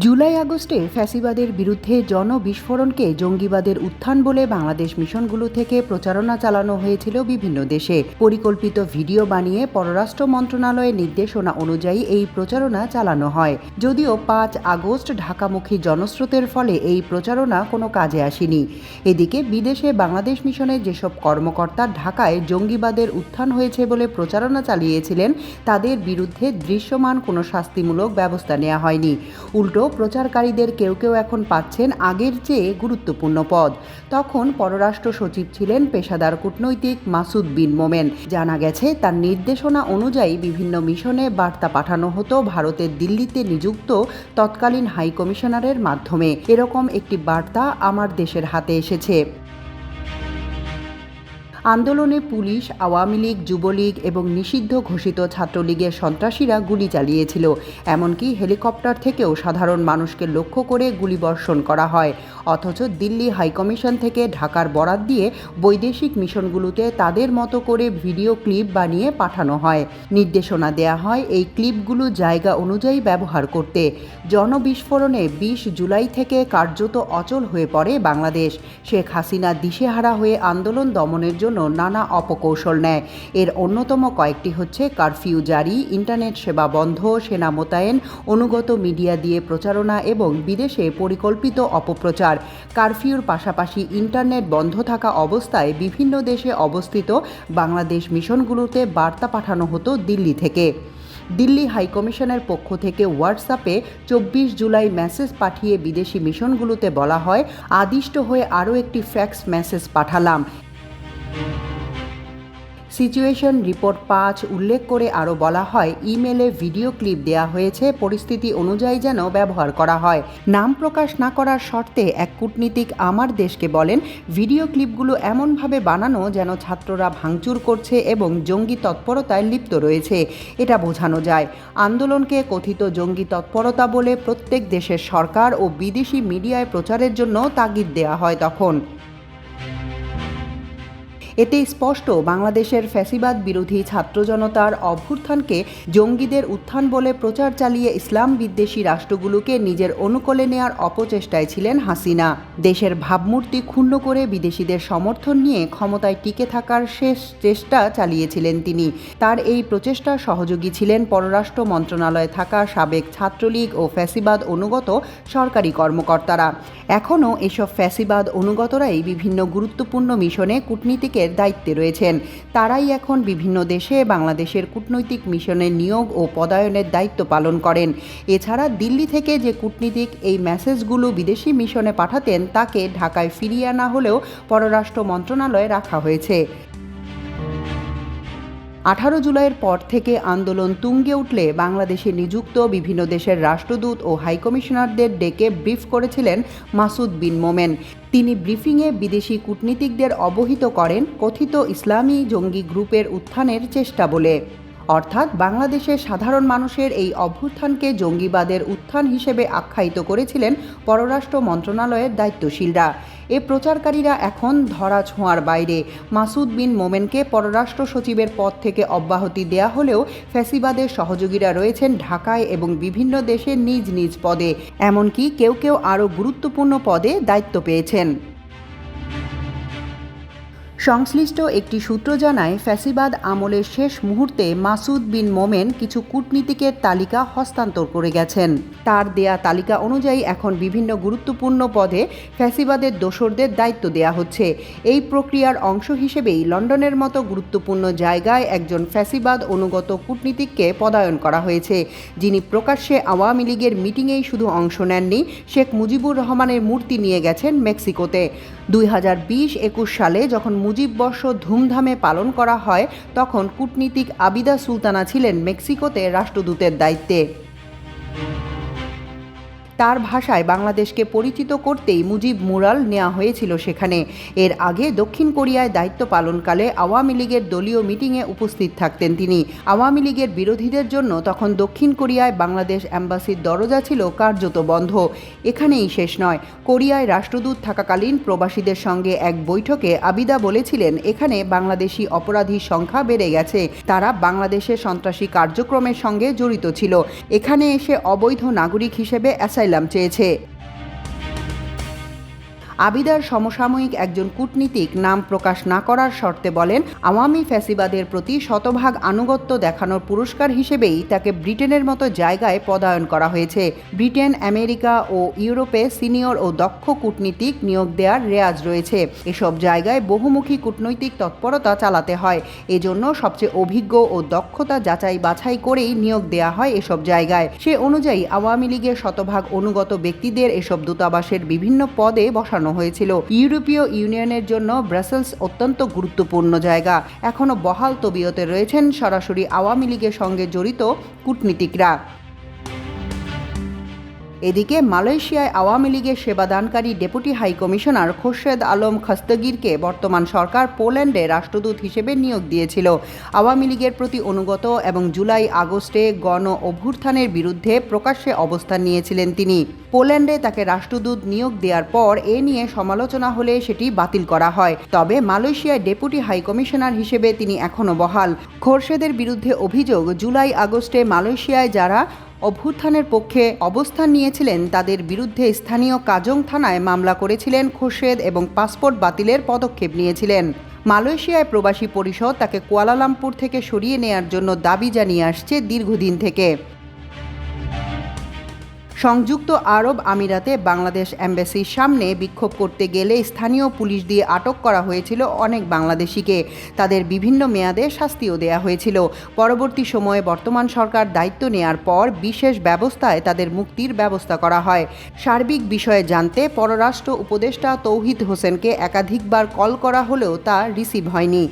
জুলাই আগস্টে ফ্যাসিবাদের বিরুদ্ধে জনবিস্ফোরণকে জঙ্গিবাদের উত্থান বলে বাংলাদেশ মিশনগুলো থেকে প্রচারণা চালানো হয়েছিল বিভিন্ন দেশে। পরিকল্পিত ভিডিও বানিয়ে পররাষ্ট্র মন্ত্রণালয়ের নির্দেশনা অনুযায়ী এই প্রচারণা চালানো হয়। যদিও পাঁচ আগস্ট ঢাকামুখী জনস্রোতের ফলে এই প্রচারণা কোনো কাজে আসেনি। এদিকে বিদেশে বাংলাদেশ মিশনের যেসব কর্মকর্তা ঢাকায় জঙ্গিবাদের উত্থান হয়েছে বলে প্রচারণা চালিয়েছিলেন, তাদের বিরুদ্ধে দৃশ্যমান কোনো শাস্তিমূলক ব্যবস্থা নেওয়া হয়নি। উল্টো প্রচারকারীদের কেউ কেউ এখন পাচ্ছেন আগের চেয়ে গুরুত্বপূর্ণ পদ। তখন পররাষ্ট্র সচিব ছিলেন পেশাদার কূটনৈতিক মাসুদ বিন মোমেন। জানা গেছে, তার নির্দেশনা অনুযায়ী বিভিন্ন মিশনে বার্তা পাঠানো হতো ভারতের দিল্লিতে নিযুক্ত তৎকালীন হাইকমিশনারের মাধ্যমে। এরকম একটি বার্তা আমার দেশের হাতে এসেছে। আন্দোলনে পুলিশ, আওয়ামী লীগ, যুবলীগ এবং নিষিদ্ধ ঘোষিত ছাত্রলীগের সন্ত্রাসীরা গুলি চালিয়েছিল। এমনকি হেলিকপ্টার থেকেও সাধারণ মানুষকে লক্ষ্য করে গুলিবর্ষণ করা হয়। অথচ দিল্লি হাইকমিশন থেকে ঢাকার বরাত দিয়ে বৈদেশিক মিশনগুলোতে তাদের মতো করে ভিডিও ক্লিপ বানিয়ে পাঠানো হয়। নির্দেশনা দেয়া হয় এই ক্লিপগুলো জায়গা অনুযায়ী ব্যবহার করতে। জনবিস্ফোরণে বিশ জুলাই থেকে কার্যত অচল হয়ে পড়ে বাংলাদেশ। শেখ হাসিনা দিশেহারা হয়ে আন্দোলন দমনের জন্য নানা অপকৌশল নেয়। এর অন্যতম কয়েকটি হচ্ছে কারফিউ জারি, ইন্টারনেট সেবা বন্ধ, সেনা মোতায়েন, অনুগত মিডিয়া দিয়ে প্রচারণা এবং বিদেশে পরিকল্পিত অপপ্রচার। কারফিউর পাশাপাশি ইন্টারনেট বন্ধ থাকা অবস্থায় বিভিন্ন দেশে অবস্থিত বাংলাদেশ মিশনগুলোতে বার্তা পাঠানো হতো দিল্লি থেকে। দিল্লি হাইকমিশনের পক্ষ থেকে হোয়াটসঅ্যাপে চব্বিশ জুলাই মেসেজ পাঠিয়ে বিদেশি মিশনগুলোতে বলা হয়, আদিষ্ট হয়ে আরও একটি ফ্যাক্স মেসেজ পাঠালাম। সিচুয়েশন রিপোর্ট পাঁচ উল্লেখ করে আরও বলা হয়, ইমেলে ভিডিও ক্লিপ দেয়া হয়েছে, পরিস্থিতি অনুযায়ী যেন ব্যবহার করা হয়। নাম প্রকাশ না করার শর্তে এক কূটনীতিক আমার দেশকে বলেন, ভিডিও ক্লিপগুলো এমনভাবে বানানো যেন ছাত্ররা ভাঙচুর করছে এবং জঙ্গি তৎপরতায় লিপ্ত রয়েছে। এটা বোঝানো যায়। আন্দোলনকে কথিত জঙ্গি তৎপরতা বলে প্রত্যেক দেশের সরকার ও বিদেশি মিডিয়ায় প্রচারের জন্য তাগিদ দেওয়া হয় তখন। এতে স্পষ্ট, বাংলাদেশের ফ্যাসিবাদ বিরোধী ছাত্র জনতার অভ্যুত্থানকে জঙ্গিদের উত্থান বলে প্রচার চালিয়ে ইসলাম বিদ্বেষী রাষ্ট্রগুলোকে নিজের অনুকূলে নেয়ার অপচেষ্টায় ছিলেন হাসিনা। দেশের ভাবমূর্তি ক্ষুণ্ণ করে বিদেশিদের সমর্থন নিয়ে ক্ষমতায় টিকে থাকার শেষ চেষ্টা চালিয়েছিলেন তিনি। তার এই প্রচেষ্টার সহযোগী ছিলেন পররাষ্ট্র মন্ত্রণালয়ে থাকা সাবেক ছাত্রলীগ ও ফ্যাসিবাদ অনুগত সরকারি কর্মকর্তারা। এখনও এসব ফ্যাসিবাদ অনুগতরাই বিভিন্ন গুরুত্বপূর্ণ মিশনে কূটনীতিকে কূটনীতিকের দায়িত্বে রয়েছেন। তারাই এখন বিভিন্ন দেশে বাংলাদেশের কূটনৈতিক মিশনের নিয়োগ ও পদায়নের দায়িত্ব পালন করেন। এছাড়া দিল্লি থেকে যে কূটনীতিক এই মেসেজগুলো বিদেশি মিশনে পাঠাতেন, তাকে ঢাকায় ফিরিয়ে আনা হলেও পররাষ্ট্র মন্ত্রণালয়ে রাখা হয়েছে। আঠারো জুলাইয়ের পর থেকে আন্দোলন তুঙ্গে উঠলে বাংলাদেশে নিযুক্ত বিভিন্ন দেশের রাষ্ট্রদূত ও হাইকমিশনারদের ডেকে ব্রিফ করেছিলেন মাসুদ বিন মোমেন। তিনি ব্রিফিংয়ে বিদেশি কূটনীতিকদের অবহিত করেন কথিত ইসলামী জঙ্গি গ্রুপের উত্থানের চেষ্টা বলে। অর্থাৎ বাংলাদেশের সাধারণ মানুষের এই অভ্যুত্থানকে জঙ্গিবাদের উত্থান হিসেবে আখ্যায়িত করেছিলেন পররাষ্ট্র মন্ত্রণালয়ের দায়িত্বশীলরা। এ প্রচারকারীরা এখন ধরা ছোঁয়ার বাইরে। মাসুদ বিন মোমেনকে পররাষ্ট্র সচিবের পদ থেকে অব্যাহতি দেয়া হলেও ফ্যাসিবাদের সহযোগীরা রয়েছেন ঢাকায় এবং বিভিন্ন দেশের নিজ নিজ পদে। এমনকি কেউ কেউ আরও গুরুত্বপূর্ণ পদে দায়িত্ব পেয়েছেন। সংশ্লিষ্ট একটি সূত্র জানায়, ফ্যাসিবাদ আমলের শেষ মুহূর্তে মাসুদ বিন মোমেন কিছু কূটনীতিকের তালিকা হস্তান্তর করে গেছেন। তার দেয়া তালিকা অনুযায়ী এখন বিভিন্ন গুরুত্বপূর্ণ পদে ফ্যাসিবাদের দোসরদের দায়িত্ব দেয়া হচ্ছে। এই প্রক্রিয়ার অংশ হিসেবেই লন্ডনের মতো গুরুত্বপূর্ণ জায়গায় একজন ফ্যাসিবাদ অনুগত কূটনীতিককে পদায়ন করা হয়েছে। যিনি প্রকাশ্যে আওয়ামী লীগের মিটিংয়েই শুধু অংশ নেননি, শেখ মুজিবুর রহমানের মূর্তি নিয়ে গেছেন মেক্সিকোতে। দুই হাজার বিশ একুশ সালে যখন মুজিব বর্ষ ধুমধামে পালন করা হয়, তখন কূটনীতিক আবিদা সুলতানা ছিলেন মেক্সিকোতে রাষ্ট্রদূতের দায়িত্বে। তার ভাষায় বাংলাদেশকে পরিচিত করতেই মুজিব মুরাল নেওয়া হয়েছিল সেখানে। এর আগে দক্ষিণ কোরিয়ায় দায়িত্ব পালনকালে আওয়ামী লীগের দলীয় মিটিংয়ে উপস্থিত থাকতেন তিনি। আওয়ামী লীগের বিরোধীদের জন্য তখন দক্ষিণ কোরিয়ায় বাংলাদেশ অ্যাম্বাসির দরজা ছিল কার্যত বন্ধ। এখানেই শেষ নয়। কোরিয়ায় রাষ্ট্রদূত থাকাকালীন প্রবাসীদের সঙ্গে এক বৈঠকে আবিদা বলেছিলেন, এখানে বাংলাদেশি অপরাধীর সংখ্যা বেড়ে গেছে। তারা বাংলাদেশের সন্ত্রাসী কার্যক্রমের সঙ্গে জড়িত ছিল। এখানে এসে অবৈধ নাগরিক হিসেবে অ্যাসাইলাম অ্যাসাইলাম চেয়েছে। আবিদার সমসাময়িক একজন কূটনীতিক নাম প্রকাশ না করার শর্তে বলেন, আওয়ামী ফ্যাসিবাদের প্রতি শতভাগ আনুগত্য দেখানোর পুরস্কার হিসেবেই তাকে ব্রিটেনের মতো জায়গায় পদায়ন করা হয়েছে। ব্রিটেন, আমেরিকা ও ইউরোপে সিনিয়র ও দক্ষ কূটনীতিক নিয়োগ দেওয়ার রেয়াজ রয়েছে। এসব জায়গায় বহুমুখী কূটনৈতিক তৎপরতা চালাতে হয়। এজন্য সবচেয়ে অভিজ্ঞ ও দক্ষতা যাচাই বাছাই করেই নিয়োগ দেওয়া হয় এসব জায়গায়। সে অনুযায়ী আওয়ামী লীগের শতভাগ অনুগত ব্যক্তিদের এসব দূতাবাসের বিভিন্ন পদে বসানো হয়েছিল। ইউরোপীয় ইউনিয়নের জন্য ব্রাসেলস অত্যন্ত গুরুত্বপূর্ণ জায়গা। এখনও বহাল তবিয়তে রয়েছেন সরাসরি আওয়ামী লীগের সঙ্গে জড়িত কূটনীতিকরা। এদিকে মালয়েশিয়ায় আওয়ামী লীগের সেবাদানকারী deputy high commissioner Khorshed Alam খস্তগিরকে বর্তমান সরকার পোল্যান্ডে রাষ্ট্রদূত হিসেবে নিয়োগ দিয়েছিল। আওয়ামী লীগের প্রতি অনুগত এবং জুলাই আগস্টে গণ অভ্যুত্থানের বিরুদ্ধে প্রকাশ্যে অবস্থান নিয়েছিলেন তিনি। পোল্যান্ডে তাকে রাষ্ট্রদূত নিয়োগ দেওয়ার পর এ নিয়ে সমালোচনা হলে সেটি বাতিল করা হয়। তবে মালয়েশিয়ায় ডেপুটি হাই কমিশনার হিসেবে তিনি এখনও বহাল। খোরশেদের বিরুদ্ধে অভিযোগ, জুলাই আগস্টে মালয়েশিয়ায় যারা অভ্যুত্থানের পক্ষে অবস্থান নিয়েছিলেন তাদের বিরুদ্ধে স্থানীয় কাজং থানায় মামলা করেছিলেন খোরশেদ এবং পাসপোর্ট বাতিলের পদক্ষেপ নিয়েছিলেন। মালয়েশিয়ায় প্রবাসী পরিষদ তাকে কুয়ালালামপুর থেকে সরিয়ে নেয়ার জন্য দাবি জানিয়ে আসছে দীর্ঘদিন থেকে। সংযুক্ত আরব আমিরাতে বাংলাদেশ অ্যাম্বাসির সামনে বিক্ষোভ করতে গেলে স্থানীয় পুলিশ দিয়ে আটক করা হয়েছিল অনেক বাংলাদেশিকে। তাদের বিভিন্ন মেয়াদে শাস্তিও দেয়া হয়েছিল। পরবর্তী সময়ে বর্তমান সরকার দায়িত্ব নেয়ার পর বিশেষ ব্যবস্থায় তাদের মুক্তির ব্যবস্থা করা হয়। সার্বিক বিষয়ে জানতে পররাষ্ট্র উপদেষ্টা তৌহিদ হোসেনকে একাধিকবার কল করা হলেও তা রিসিভ হয়নি।